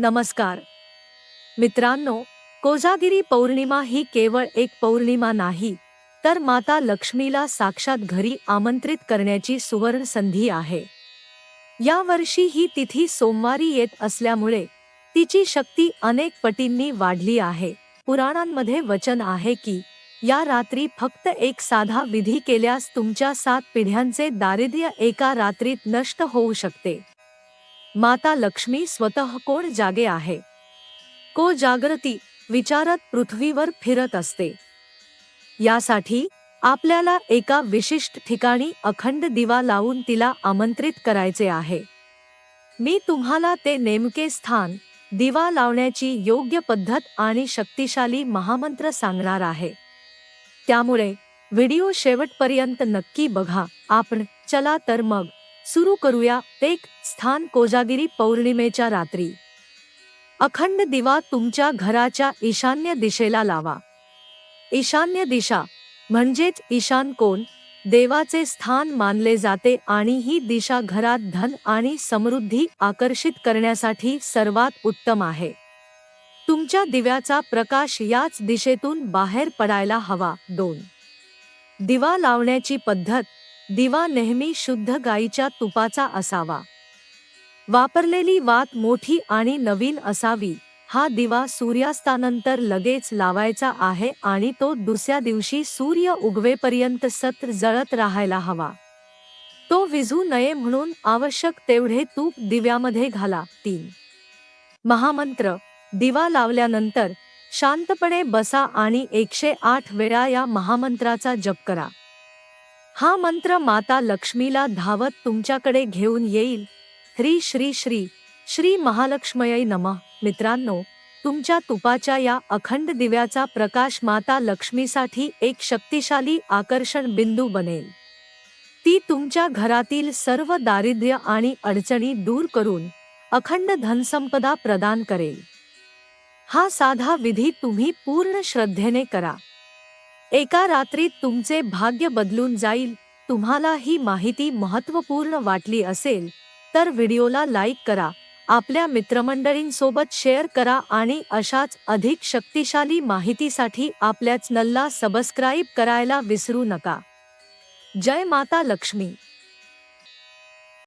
नमस्कार. मित्रांनो कोजागिरी पौर्णिमा ही केवळ एक पौर्णिमा नाही तर माता लक्ष्मीला साक्षात घरी आमंत्रित करण्याची सुवर्ण संधी आहे. या वर्षी ही तिथी सोमवारी येत असल्यामुळे तिची शक्ती अनेक पटींनी वाढली आहे. पुराणांमध्ये वचन आहे की या रात्री फक्त एक साधा विधी केल्यास तुमच्या सात पिढ्यांचे दारिद्र्य एका रात्रीत नष्ट होऊ शकते. माता लक्ष्मी स्वतः कोण जागे आहे? को जागृती विचारत पृथ्वीवर फिरत असते. यासाठी आपल्याला एका विशिष्ट ठिकाणी अखंड दिवा लावून तिला आमंत्रित करायचे आहे. मी तुम्हाला ते नेमके स्थान दिवा लावण्याची योग्य पद्धत आणि शक्तिशाली महामंत्र सांगणार आहे. त्यामुळे व्हिडिओ शेवटपर्यंत नक्की बघा. आपण चला तर मग. सुरू करूया एक स्थान कोजागिरी पौर्णिमेच्या रात्री. अखंड दिवा तुमच्या घराच्या ईशान्य दिशेला लावा. ईशान्य दिशा म्हणजेच ईशान कोण? देवाचे स्थान मानले जाते आणि ही दिशा घरात धन आणि समृद्धी आकर्षित करण्यासाठी सर्वात उत्तम आहे. तुमच्या दिव्याचा प्रकाश याच दिशेतून बाहेर पडायला हवा. दोन. दिवा लावण्याची पद्धत दिवा नेहमी शुद्ध गाईच्या तुपाचा असावा. वापरलेली वात मोठी आणि नवीन असावी हा दिवा सूर्यास्तानंतर लगेच लावायचा आहे आणि तो दुसऱ्या दिवशी सूर्य उगवेपर्यंत सत्र जळत राहायला हवा. तो विझू नये म्हणून आवश्यक तेवढे तूप दिव्यामध्ये घाला. तीन. महामंत्र. दिवा लावल्यानंतर शांतपणे बसा आणि एकशे आठ वेळा या महामंत्राचा जप करा. हा मंत्र माता लक्ष्मीला धावत तुमच्याकडे घेऊन येईल. श्री श्री श्री श्री महालक्ष्मयी नमः. मित्रांनो तुमच्या तुपाच्या या अखंड दिव्याचा प्रकाश माता लक्ष्मीसाठी एक शक्तिशाली आकर्षण बिंदू बनेल. ती तुमच्या घरातील सर्व दारिद्र्य आणि अडचणी दूर करून अखंड धनसंपदा प्रदान करेल. हा साधा विधी तुम्ही पूर्ण श्रद्धेने करा. एका रात्रीत तुमचे भाग्य बदलून जाईल तुम्हाला ही माहिती महत्त्वपूर्ण वाटली असेल तर व्हिडिओला लाईक करा आपल्या मित्रमंडळींसोबत शेअर करा आणि अशाच अधिक शक्तिशाली माहितीसाठी आपल्या चॅनलला सबस्क्राईब करायला विसरू नका. जय माता लक्ष्मी.